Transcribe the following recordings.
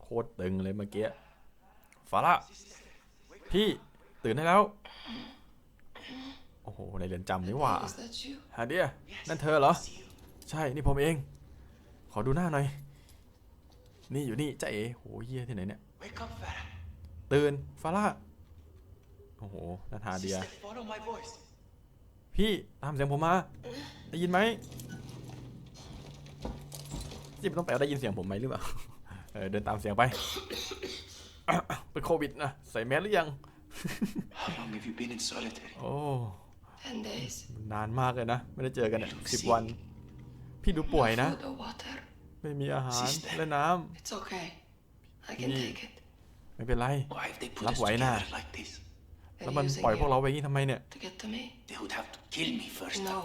โคตรตึงเลยเมื่อกี้ฟาร่าพี่ตื่นได้แล้ว โอ้โห ในเรือนจำนี่หว่าฮาเดียนั่นเธอเหรอ ใช่ นี่ผมเอง ขอดูหน้าหน่อย นี่อยู่นี่จ้าเอ๋โหเฮียที่ไหนเนี่ย ตื่นฟาร่าโอ้โหนั่นฮาเดีย พี่ ตามเสียงผมมา ได้ยินไหม ที่มันต้องแปลว่าได้ยินเสียงผมไหมหรือเปล่า เออเดินตามเสียงไป เป็นโควิดนะใส่แมสหรือยัง How long have you been in solitary? โอ้ Ten days. นานมากเลยนะ ไม่ได้เจอกันเนี่ยสิบวัน พี่ดูป่วยนะ Food or water? ไม่มีอาหาร Sister และน้ It's okay. I can Yeah. take it. ำไม่เป็นไร Why have they put Lắp us quậy nè. together like this? They're แล้วมัน using ปล่อยพวก you เราไว้อย่างนี้ทำไมเนี่ย to get to me. They would have to kill me first. No,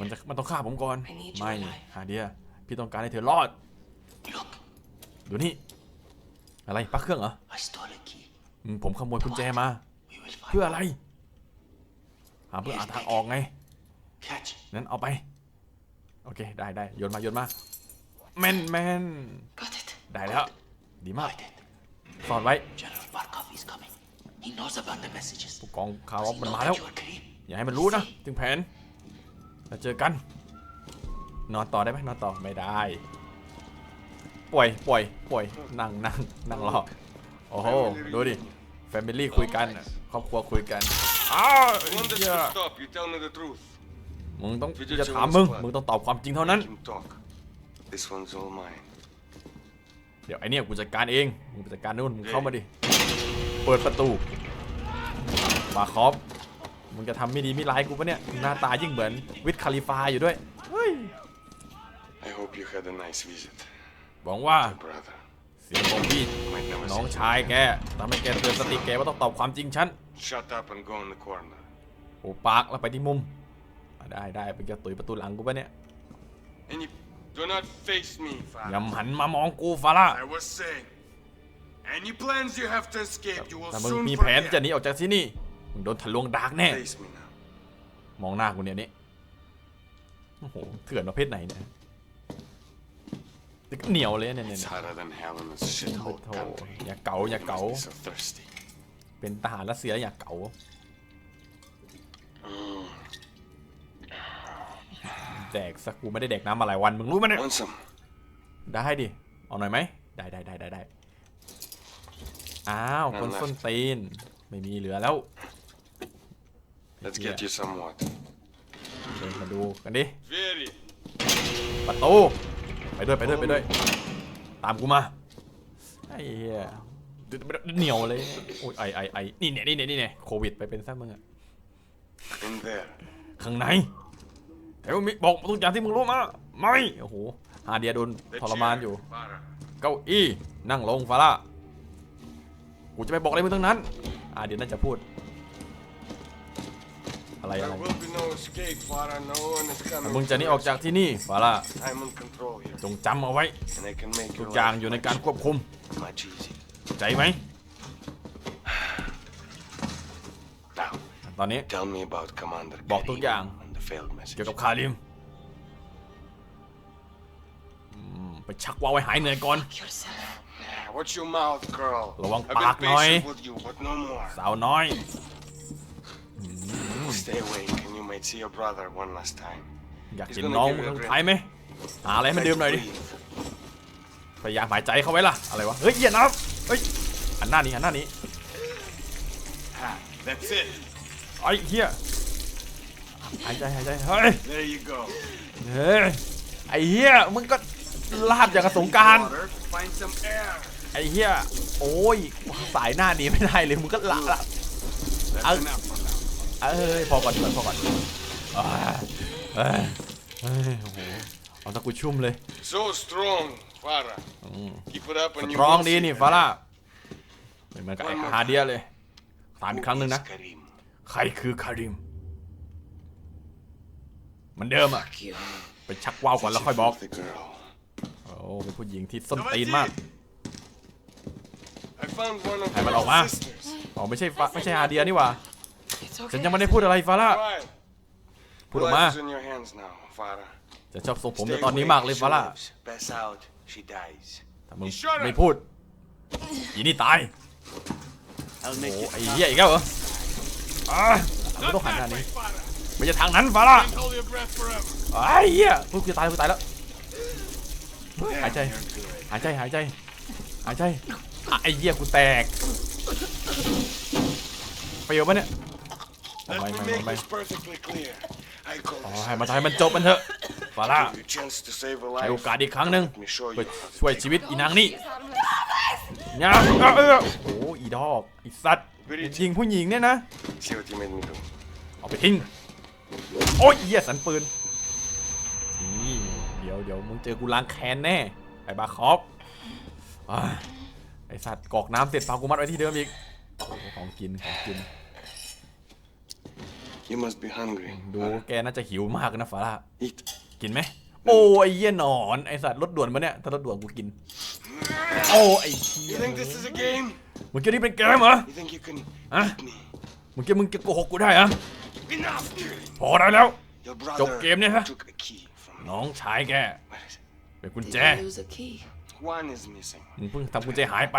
มัน Hadir. จะมันต้องฆ่าผมก่อน I need you ไม่ alive ฮาเดียพี่ต้องการให้เธอรอด Look, ดูนี่ อะไรปลั๊กเครื่องเหรอ I stole a key. อืมผมขโมยกุญแจมา We will find เพื่ออะไร หาเพื่อหาทางออกไง Catch. นั้นเอาไป โอเค ได้ได้โยนมาโยนมา แม่นแม่น Got it. ได้แล้ว ดีมาก Hide it. สอดไว้ General Barkov is coming. He knows about the messages. ผู้กองคาร์ล He มัน knows มาแล้ว that you are Karim. อย่าให้มันรู้นะ ถึงแผนแล้วเจอกัน นอนต่อได้ไหมนอนต่อไม่ได้ ป่วยป่วยป่วยนั่งนั่งนั่งรอโอ้โหดูดิแฟมิลี่คุยกันครอบครัวคุยกันอ้าว Want this เหี้ย to stop, you tell me the truth. มึงต้องจะถามมึงมึงต้องตอบความจริงเท่านั้น Make him talk. This one's all mine. เดี๋ยวไอเนี่ยกูจัดการเองมึงไปจัดการนู่นมึงเข้ามาดิเปิดประตูมาครอบมึงจะทำไม่ดีไม่ร้ายกูปะเนี่ยหน้าตายิ่งเหมือนวิทย์คาลิฟาอยู่ด้วยเฮ้ย I hope you had a nice visit, หวังว่า brother. เสียงของพี่ Might never น้อง see ชายแกทำให้แกเตือนสติแกว่าต้องตอบความจริงฉัน Shut up and go in the corner. โอ้ปากแล้วไปที่มุมอะได้ได้เป็นจะตุยประตูหลังกูปะเนี่ย And you do not face me, อย่า Farah. หันมามองกูฟาร่า I was saying, any plans you have to escape, you will แต่มึง soon มีแผนจะ forget. หนีออกจากที่นี่มึงโดนทะลวงดากแน่ Face me now. มองหน้ากูเนี่ยนี่โอ้โหเถื่อนประเภทไหนเนี่ย เหนียวเลยเนี่ยเนี่ย It's เนี่ย hotter than hell in this shithole โธ่ country. อย่าเก๋าอย่า You เก๋า must be so thirsty. เป็นทหารรัสเซียอย่าเก๋า แดกสักกูไม่ได้แดกน้ำมาหลายวัน มึงรู้ไหมเนี่ย Want some? ได้ดิ เอาหน่อยไหม ได้ได้ได้ได้ได้อ้าวคนส้นตีน ไม่มีเหลือแล้ว Let's Yeah. get you some water. เดินมาดูกันดิ Very. ประตู ไปด้วยไปด้วยไปด้วย ตามกูมาไอ้เหี้ยเหนียวเลยโอ้ยไอไอไอนี่เนี่ยนี่เนี่ยนี่เนี่ยโควิดไปเป็นซะมึงอะ In there. ข้างในแต่ว่ามีบอกทุกอย่างที่มึงรู้มาไม่โอ้โหฮาเดียโดน The ทรมาน chair, อยู่ Farah. เก้าอี้นั่งลงฟาร่ากูจะไปบอกอะไรมึงทั้งนั้น อ่าเดี๋ยวน่าจะพูด อะไรอะไร There will be no escape, Farah. No one is coming. มึงจะหนีออกจากที่นี่ฟาร่า I'm in control here, จงจำเอาไว้ and I can make ทุ your กอย่าง life อยู่ในการควบคุม much easier. ใจไหม Now, ตอนนี้ tell me about Commander บอกทุก Karim อย่าง and the failed message. เกี่ยวกับคาริมอืมไปชักว่าวไว้หายเหนื่อยก่อน Yourself. Yeah, Watch your mouth, girl. Lawang I've been pak, Noy. patient with you, but no more. สาวน้อย อยากเห็นน้องมึงครั้งสุดท้ายไหมหาอะไรให้มันดื่มหน่อยดิ Breathe. พยายามหายใจเข้าไว้ล่ะ อะไรวะ เฮ้ยเหี้ยน้ำเฮ้ยหันหน้านี้หันหน้านี้ Ha, That's it. ไอ้เหี้ยหายใจหายใจ เฮ้ย There you go. เฮ้ย ไอ้เหี้ย มึงก็ลาบอย่างกับสงกราร Water, find some air. ไอ้เหี้ย โอ้ย สายหน้าหนีไม่ได้เลย มึงก็ละละ เอ้ยพอก่อนพอก่อนเอ้ยเอ้ยเอ้ยโอ้โหเอาตะกูชุ่มเลย So strong, Farah. Keep it up ส and you ตรอง will ดี see นี่ that. ฟาร่าไม่เหมือนกับไอ้ฮาเดียเลยถามอีกครั้งหนึ่งนะ Who is Karim? ใครคือคาริมเหมันเดิมอะ Fuck you. ไปชักว่าวก่อนแล้วค่อยบอก The girl. โอ้เป็นผู้หญิงที่ส้นตีนมาก I found one of Hey, your but Oma. sisters. อ๋อไม่ใช่ฟาไม่ใช่ฮาเดียนี่หว่า It's ฉันยังไม่ได้พูดอะไรฟาร่าพูดออกมาจะชอบส่งผมในตอนนี้มากเลยฟาร่า lives. ถ้ามึงไม่พูดอีนี่ตายโอ้ it ไอ้เหี้ยอีกแล้วเหรออ่าไม่ต้องหันหน้านี้ไม่ใช่ทางนั้นฟาร่าไอ้เหี้ยพูดกูจะตายกูจะตายแล้วหายใจ หายใจ หายใจ หายใจไอ้เหี้ยกูแตกไปเยอะปะเนี่ย เอา Let ไม่ me ไม่ make ไม่ this perfectly clear. I call อ๋อ this ให้มันให้มันจบมันเถอะฟาร่า give you a chance to save a ใช้ life. โอกาสอีกครั้งหนึ่ง Let me show เพื่อ you. how to ช่วย take ชีวิตอีนางนี่ She's harmless. ยาเออโอ้โหอีดอกอีสัตว์ยิงผู้หญิงเนี่ยนะ it. See what you made me do. เอาไปทิ้งโอ้ยเหี้ยสันปืนนี่เดี๋ยวเดี๋ยวมึงเจอกูล้างแค้นแน่ไอ้บาคอฟอ่าไอ้สัตว์กรอกน้ำเสร็จพากูมัดไว้ที่เดิมอีกโอ้โหของกินของกิน You must be hungry. ดูแกน่าจะหิวมากนะฟาร่า Eat. กินไหม โอ้ไอ้เหี้ยหนอนไอ้สัตว์รถด่วนมาเนี่ย ถ้ารถด่วนกูกิน โอ้ไอ้เหี้ You ย think this is a game? มึงคิดนี่เป็นเกมเหรอ You think you can Huh? eat me? มึงคิดมึงจะโกหกกูได้เหรอะ Enough! พอได้แล้ว Your จบ brother เกมเนี่ยฮะ took a key from me. น้องชายแก Where is it? เป็นกุญ Did แจ you lose a key? One is missing. มึงเพิ่งทำกุญแจหายไป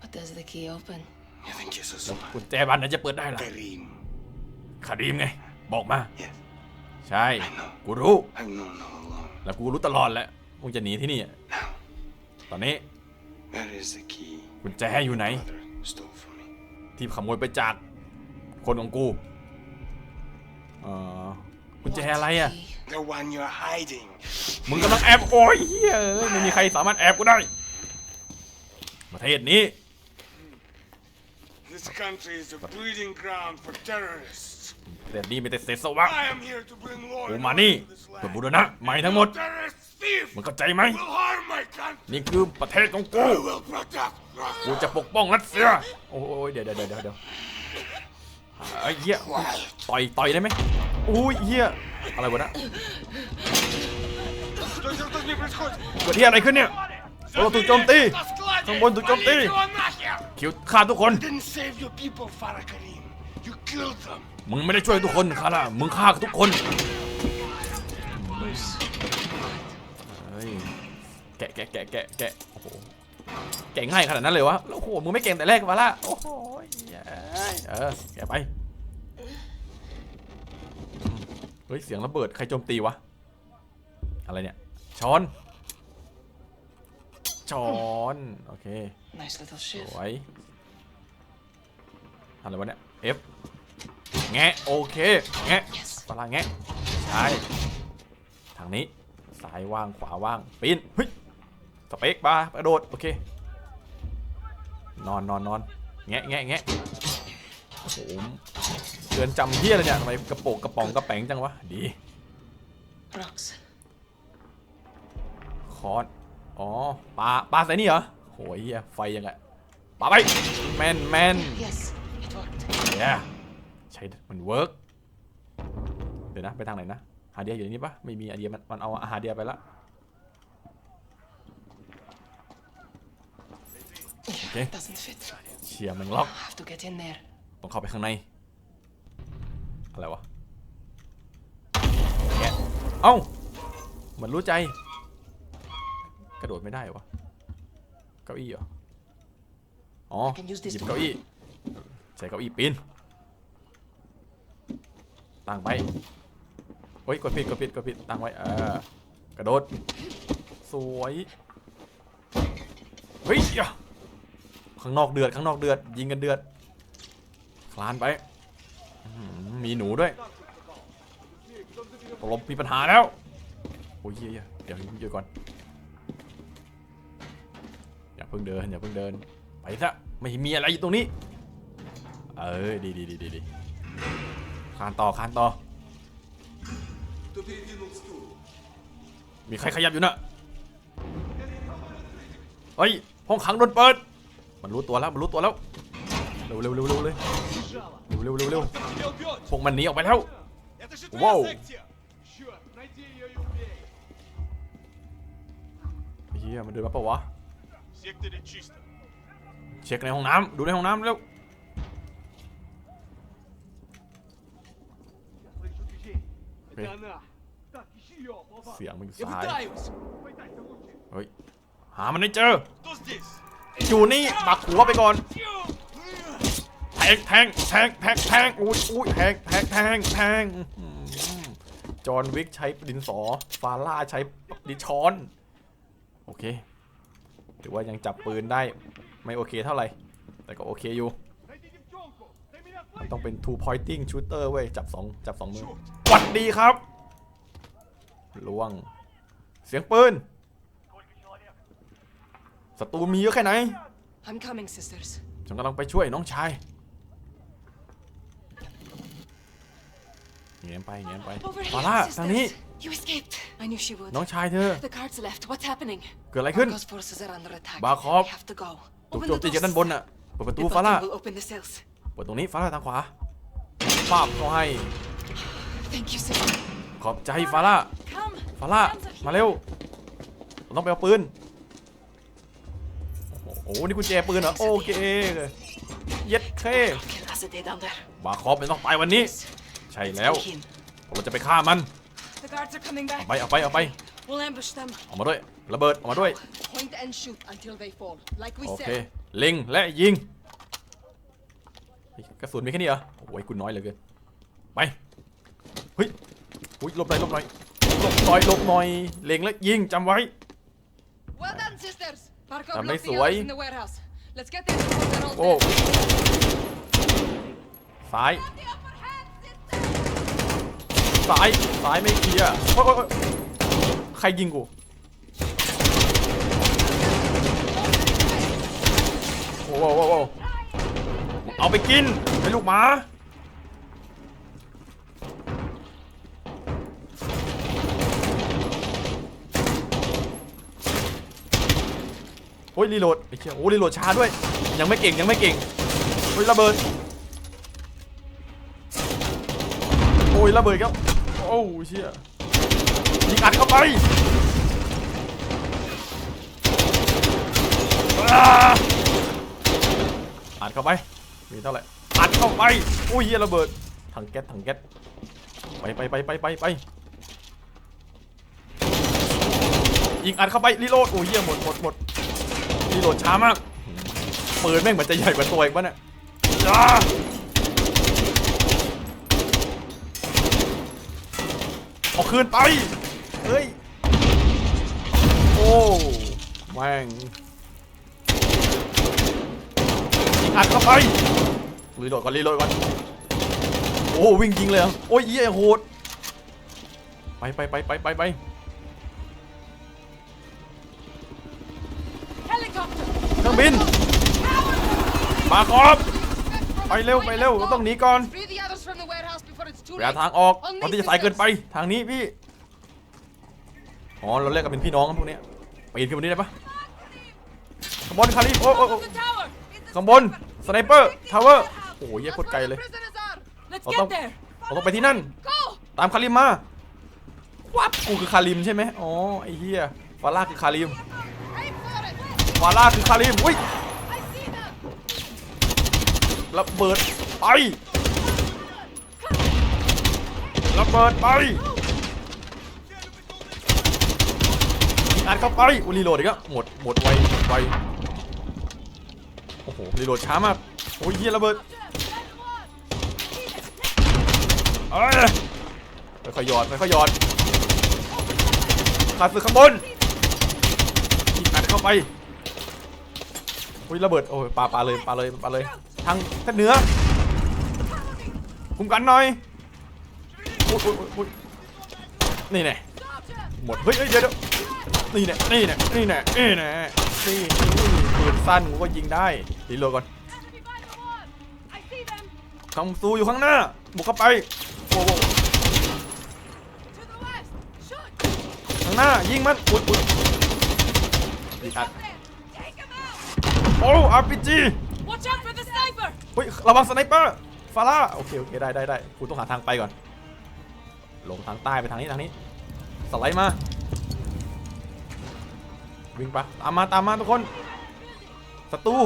What does the key open? You think you're so smart? กุญแจบานไหนจะเปิดได้ล่ะ Kareem. คดีมไง บอกมา Yes. ใช่ กูรู้ I've known all along. แล้วกูรู้ตลอดแหละมึงจะหนีที่นี่อะ Now, ตอนนี้ where is the key กุญแจอยู่ไหน brother stole from me? ที่ขโมยไปจากคนของกูเอ่อกุญแจอะไรอะ Key. The one you're hiding. มึงกำลังแอบโอ้ยเฮ้ยเอ้ยไม่มีใครสามารถแอบกูได้ ประเทศนี้ This country is a breeding ground for terrorists. เรนดี้ไม่ได้เสสวะกูมานี่เพื่อบูรณะใหม่ทั้งหมด มึงเข้าใจไหม นี่คือประเทศของกู กูจะปกป้องรัสเซีย โอ้ยเดี๋ยวเดี๋ยวเดี๋ยวเดี๋ยวไอ้เหี้ยต่อยต่อยได้ไหมอุ้ยเหี้ยอะไรวะนะเกิดเหี้ยอะไรขึ้นเนี่ยเราถูกโจมตีข้างบนถูกโจมตีคิวฆ่าทุกคน Didn't save your people, Farah Karim. You killed them. มึงไม่ได้ช่วยทุกคนคาร่ามึงฆ่าทุกคนเฮ้ยแกะแกะแกะแกะแกะโอ้โหแกะง่ายขนาดนั้นเลยวะโอ้โหมึงไม่เก่งแต่แรกวะล่ะโอ้โหเย้ยเออแกะไปเฮ้ยเสียงระเบิดใครโจมตีวะอะไรเนี่ยช้อนช้อนโอเค Nice little ส shift. วยอะไรวะเนี่ย F แงะโอเคแงะ Yes. ฝรั่งแงะใช่ทางนี้ซ้ายว่างขวาว่างปีนเฮ้ยสเปกบาร์กระโดดโอเคนอนนอนนอนแงะแงะแงะโอ้โหเตือนจำเฮียเลยเนี่ยทำไมกระโปงกระป๋องกระแป๋งจังวะดี Rocks. คอนอ๋อปลาปลาใส่นี่เหรอโหยเฮียไฟยังไงปลาไปแมนแมน Yes, ใช่มันเวิร์กเดี๋ยวนะ ไปทางไหนนะฮาเดียอยู่ในนี้ปะไม่มีฮาเดียมันมันเอาฮาเดียไปละโอเค Doesn't fit. เชียร์แมันล็อก Have to get in there. ต้องเข้าไปข้างใน อะไรวะแกะเอ้าเหมือนรู้ใจ กระโดดไม่ได้วะเก้าอี้เหรอ อ๋อ can use this หยิบ to- เก้าอี้ ใช้เก้าอี้ปีน ตั้งไปเฮ้ยกดผิดกดผิดกดผิดตั้งไว้เออกระโดด สวยเฮ้ยอะข้างนอกเดือดข้างนอกเดือด ยิงกันเดือด คลานไปมีหนูด้วยตกลงมีปัญหาแล้วโอ้ยเยเดี๋ยวหยุดก่อน อย่าเพิ่งเดินอย่าเพิ่งเดิน ไปซะไม่มีอะไรอยู่ตรงนี้ เออดีดีดีดีดี ขานต่อขานต่อ มีใครขยับอยู่นะเฮ้ยห้องขังโดนเปิด มันรู้ตัวแล้วมันรู้ตัวแล้ว เร็วเร็วเร็วเร็วเลยเร็วเร็วเร็วเร็วพวกมันหนีออกไปแล้วว้าวเฮียมันเดินมาปะวะ เช็คในห้องน้ำดูในห้องน้ำเร็ว เสียงมันซ้ายเฮ้ยหามันไม่เจออยู่นี่ปักหัวไปก่อนแทงแทงแทงแทงแทงอุ้ยอุ้ยแทงแทงแทงแทงจอห์นวิกใช้ดินสอฟาร่าใช้ดิช้อน โอเคถือว่ายังจับปืนได้ไม่โอเคเท่าไหร่ แต่ก็โอเคอยู่ มันต้องเป็น two pointing shooter เว้ย จับสองจับสองมือหวัดดีครับล่วง เสียงปืนศัตรูมีเยอะแค่ไหน I'm coming, sisters. ฉันกำลังไปช่วยน้องชายเงียบไปเงียบไป Over ฟาร่า here, ทางนี้ sisters. You escaped. I knew she would. น้องชายเธอ The guards left. What's happening? เกิดอะไรขึ้น Barkov's forces are under attack. Barkov. We have to go. ถูก Open โจม the ตีจากด้านบน doors. น่ะเปิดประตู The ฟาร่า button will open the cells. เปิดตรงนี้ฟาร่าทางขวาปาบเขาให้ Thank you, sister. ขอบใจฟาร่า Come. ฟาร่ามาเร็วเราต้องไปเอาปืน โอ้โห นี่กุญแจปืนเหรอ โอเคเย็ดเค Okay, that's a day down there. บาคอบเป็นต้องตายวันนี้ ใช่แล้ว Take him. เราจะไปฆ่ามัน The guards are coming เอา back. ไป เอาไป เอาไป We'll ambush them. ออกมาด้วย ระเบิดออกมาด้วย Point and shoot until they fall, like we โอเค said. เล็งและยิงเฮ้ย กระสุนมีแค่นี้เหรอโอ้ยคุณน้อยเหลือเกินไปเฮ้ยอุ้ยหลบหน่อยหลบหน่อยหลบหน่อยหลบหน่อยเล็งและยิงจำไว้ Well done, sisters. Barkov Tama locked the suway. others in the warehouse. Let's get them before they're all โอ้ dead. ซ้ายซ้ายซ้ายไม่เคลียร์โอ๊ยโอ๊ยโอ๊ยใครยิงกูโอ้โหโอ้โหโอ้โห เอาไปกินไอ้ลูกหมาโอ้ยรีโหลดไอ้เชี่ยโอ้รีโหลดช้าด้วย ยังไม่เก่งยังไม่เก่งโอ้ยระเบิดโอ้ยระเบิดครับโอ้เชี่ยยิงอัดเข้าไปอ,อัดเข้าไป มีเท่าไหร่อัดเข้าไปโอ้ยเหี้ยระเบิดถังแก๊สถังแก๊สไปไปไปไปไปไปยิงอัดเข้าไปรีโหลดโอ้ยเหี้ยหมดหมดหมดรีโหลดช้ามากปืนแม่งเหมือนจะใหญ่กว่าตัวอีกวะเนี่ยอ่าเอาคืนไปเฮ้ยโอ้แม่งยิง อัดเข้าไปรีโหลดก่อนรีโหลดก่อนโอ้วิ่งยิงเลยเหรอโอ้ยเยี่ยโหดไปไปไปไปไปไป Helicopter. เครื่องบิน มาครบไปเร็วไปเร็วเราต้องหนีก่อน Free the others from the warehouse before it's too ไปหา late. ทางออกตอนที่จะสายเกินไปทางนี้พี่อ๋อเราเรียกกันเป็นพี่น้องกันพวกเนี้ยปีนขึ้นบนนี้ได้ปะข้างบนคาริโอ้โอ้ โอ้ The tower. ข้างบนสไนเปอร์ทาวเวอร์โอ้โหเยี่ยโคตรไกลเลย Prisoners are. Let's เราต้อง get there. เราต้องไปที่นั่น Go. ตามคาริมมาวับกูคือคาริมใช่ไหมอ๋อไอ้เหี้ยฟาร่าคือคาริม Aim for it. ฟาร่าคือคาริมอุ้ย I see them. ระเบิดไประเบิดไปยิงอัดเข้าไปอุยรีโหลดอีกแล้วหมดหมดไวหมดไว โอ้โหรีโหลดช้ามากโอ้ยเหี้ยระเบิดเอ้ยค่อยอดค่อยอดขาดสึกข้างบนยิงอัดเข้าไปอุ้ยระเบิดโอ้ยปาปาเลยปาเลยปาเลยทางทางเหนือคุมกันหน่อยอุ้ยอุ้ยอุ้ยอุ้ยนี่แน่หมดเฮ้ยเฮ้ยเดี๋ยวเดี๋ยนี่แน่นี่แน่นี่แน่นี่แน่นี่นี่ปืนสั้นกูก็ยิงได้ รีโหลดก่อน I see them. คำซูอยู่ข้างหน้า บุกเข้าไปโอ้โห To the west. Shoot. ข้างหน้า ยิงมันอุดอุดยิงอัด Take them out. โอ้อาร์พีจี Watch out for the sniper. เฮ้ยระวังสไนเปอร์ฟาร่าโอเค โอเค ได้ได้ได้กูต้องหาทางไปก่อน ลงทางใต้ไปทางนี้ ทางนี้ สไลด์มา วิ่งไปะตามมา ตามมาทุกคนศัตรู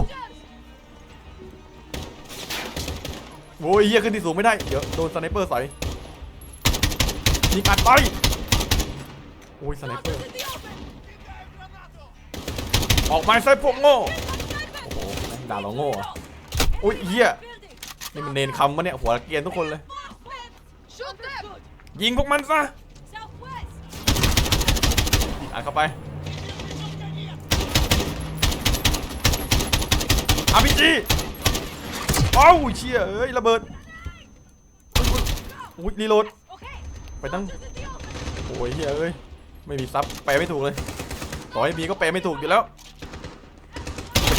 โอ้ยเฮียขึ้นที่สูงไม่ได้ เดี๋ยวโดนสไนเปอร์ใส่ยิงอัดไป โอ้ยสไนเปอร์ ออกมาใส่พวกโง่ โอ้โหด่าเราโง่อะอุ้ยเหี้ยนี่มันเนนคำมะเนี่ยหัวเกรียนทุกคนเลย ยิงพวกมันซะอัดเข้าไปอาพีจี อ้าเชี่ยเอ้ยระเบิดอุ้ยรีโหลด Okay, ไปตั้งโอ้ยเฮียเอ้ยไม่มีซับแปลไม่ถูกเลยต่อให้มีก็แปลไม่ถูกอยู่แล้ว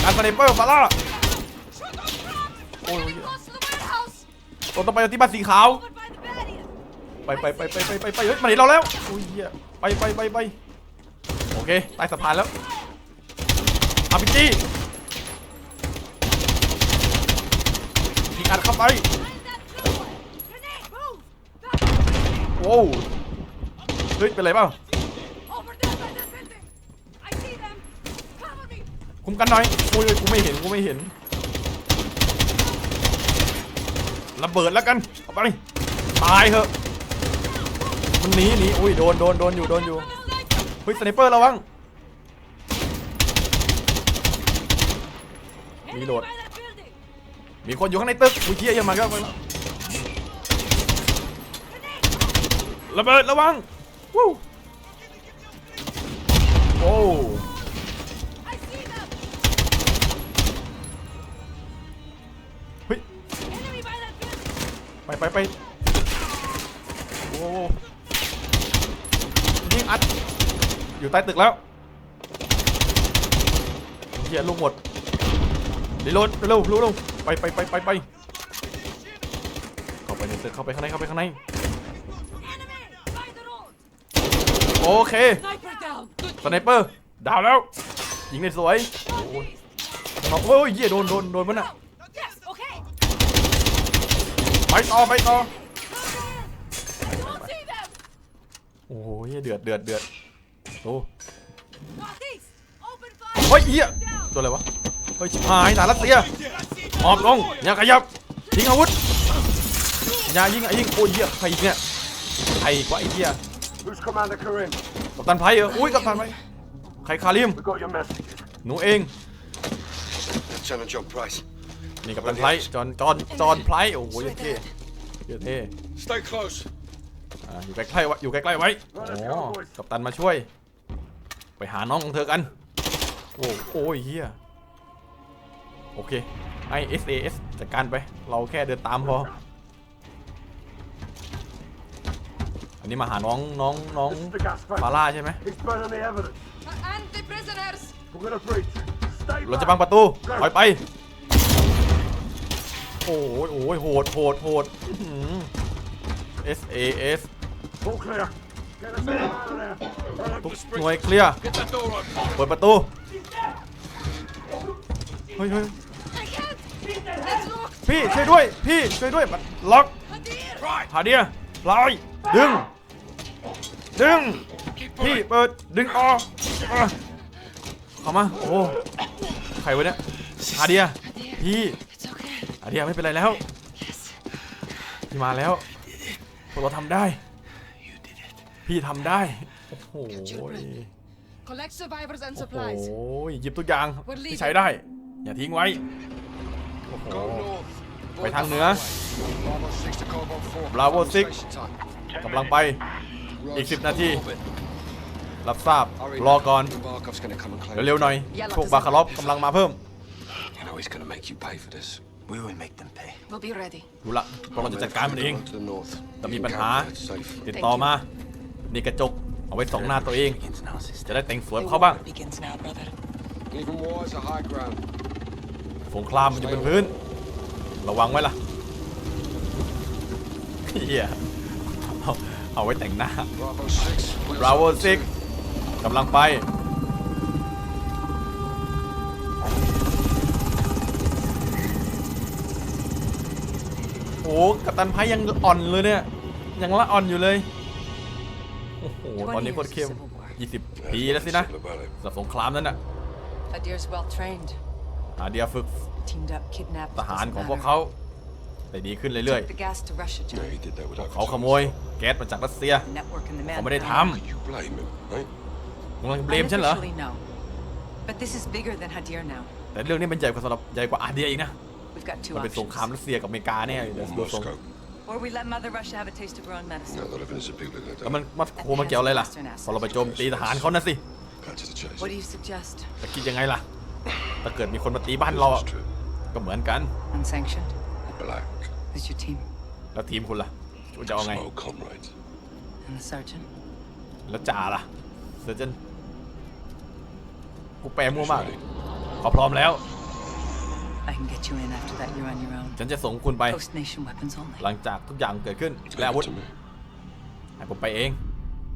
อันสไนเปอร์ฟาร่าโอ้ยตัวต้องไปที่บ้านสีขาวไปไปไปไปไปไปไปเฮ้ยมาเห็นเราแล้วโอ้ยเฮียไปไปไปไปโอเคใต้สะพานแล้วอาร์พีจี ยิงอัดเข้าไปโว้วเฮ้ยเป็นไรเปล่าคุมกันหน่อยโอ้ยกูไม่เห็นกูไม่เห็นระเบิดแล้วกันเอาไปตายเถอะมันหนีหนีอุ้ยโดนโดนโดนอยู่โดนอยู่เฮ้ยสไนเปอร์ระวัง Enemy Reload. by that building! มีคนอยู่ข้างในตึกอุ้ยเชียยังมาก็มาแล้วระเบิดระวังวู้โอ้เฮ้ยไปไปไปโอ้ยิงอัดอยู่ใต้ตึกแล้วเฮียลูกหมด รีโหลดเร็วเร็วเร็วไปไปไปไปไปเข้าไปในตึกเข้าไปข้างในเข้าไปข้างในโอเคสไนเปอร์ดาวแล้วยิงได้สวยโอ้ยโอ้ยเหี้ยโดนโดนโดนมันอะไปต่อไปต่อโอ้ยเดือดเดือดเดือดโอ้ Northeast! Open เฮ้ยเยี่ยตัวอะไรวะ ฮ้ยชิบหายฐานรัสเซียออกลงอย่าขยับทิ้งอาวุธอย่ายิงอย่ายิงโอ้ยเหี้ยใครอีกเนี่ยใครอีกวะไอ้เหี้ย Who's Commander Karim? กัปตันไพร์เหรออุ้ยกัปตันไพร์ใครคาริม We got your messages. หนูเอง Lieutenant John Price. นี่กัปตันไพร์จอนจอนจอนไพร์โอ้โหเยอะเท่เยอะเท่ Stay close. อ่าอยู่ใกล้ๆไว้อยู่ใกล้ๆไว้อ๋อกัปตันมาช่วย ไปหาน้องของเธอกัน โอ้โอ้ยเฮีย โอเคให้ SAS จัดการไป เราแค่เดินตามพอ อันนี้มาหาน้องน้องน้อง This is the gas ฟา tank. ร่าใช่ไหม He's burning the evidence. And the prisoners! We're gonna breach. Stay เราจะ back. บังประตูถอยไป โอ้ยโอ้ยโหดโหดโหดอื้อหือ SAS All clear. Get us out of there. ทุกหน่วยเคลียร์ Get that door open. เปิดประตูเฮ้ยเฮ้ย I can't! Let's look! พี่ช่วยด้วยพี่ช่วยด้วยมันล็อก Hadir! หาเดียปลายดึง ดึงพี่เปิดดึงออกอะเข้ามาโอ้ใครวะเนี่ยหาเดียพี่ It's okay. หาเดียไม่เป็นไรแล้วพี่มาแล้วพวกเราทำได้ พี่ทำได้โอ้โห Collect survivors and โอ้โห supplies. หยิบทุกอย่าง We're leaving. ที่ใช้ได้ อย่าทิ้งไว้ โอ้โห ไปทางเหนือ Bravo 6กำลังไป อีก 10 นาที รับทราบ รอก่อน Barkov's gonna come and claim. เร็วๆหน่อย พวกบาคารอฟกำลังมาเพิ่ม You know he's gonna make you pay for this. We will make them pay. We'll be ready. รู้ละพวกเราจะจัดการมันเอง To the north. แต่มีปัญหา It's safe. ติดต่อมา นี่กระจก เอาไว้ส่องหน้าตัวเอง Begins now, จะ sister. ได้แต่งสวยเขาบ้าง begins now, brother. Even war's a high ground. สงครามมันอยู่บนพื้น ระวังไว้ล่ะเฮียเอาเอาไว้แต่งหน้า Bravo 6. Bravo 6กำลังไป โอ้กัปตันไพยังอ่อนเลยเนี่ย ยังละอ่อนอยู่เลย โอ้โห ตอนนี้โคตรเข้ม20 ปีแล้วสินะ สำหรับสงครามนั้นน่ะ Hadir's well trained. อาเดียฝึก Teamed up, kidnapped. ทหาร doesn't ของพวก matter. เขาได้ดีขึ้นเรื่อย Took the gas to Russia, Yeah, John. he did that without ๆ เขาขโมย แก๊สมาจากรัสเซีย Network in the man. เขาไม่ได้ท You blame him, right? ำมึงกำลังเบลมฉันเหรอ Unofficially, no. But this is bigger than Hadir now. แต่เรื่องนี้มันใหญ่กว่าสำหรับใหญ่กว่าอาเดียอีกนะ We've got two มันเป็นสงคราม options. รัสเซียกับอเมริกาเนี่ยเดี๋ยวดูทรง Moscow. Or we let Mother Russia have a taste of her own medicine. No, not innocent people are going to แล้ว die. มันมาโคมาเกี่ยวอะไรล่ะพอเราไปโจมตีทหารเขานะสิ Cut to the chase. What do you suggest? จะคิดยังไงล่ะ ถ้าเกิดมีคนมาตีบ้านเราอะ Business trip. ก็เหมือนกัน Unsanctioned? Black. Who's your team? แล้วทีมคุณล่ะคุณจะเอาไง Small comrades. And the sergeant? แล้วจ่าล่ะเซอร์เจนกูแปลมั่ว Who's มาก ready? ขอพร้อมแล้ว I can get you in after that. You're on your own. ฉันจะส่งคุณไป Post nation weapons only. หลังจากทุกอย่างเกิดขึ้ n และอา Leave วุธ it to me. ให้ผมไปเอง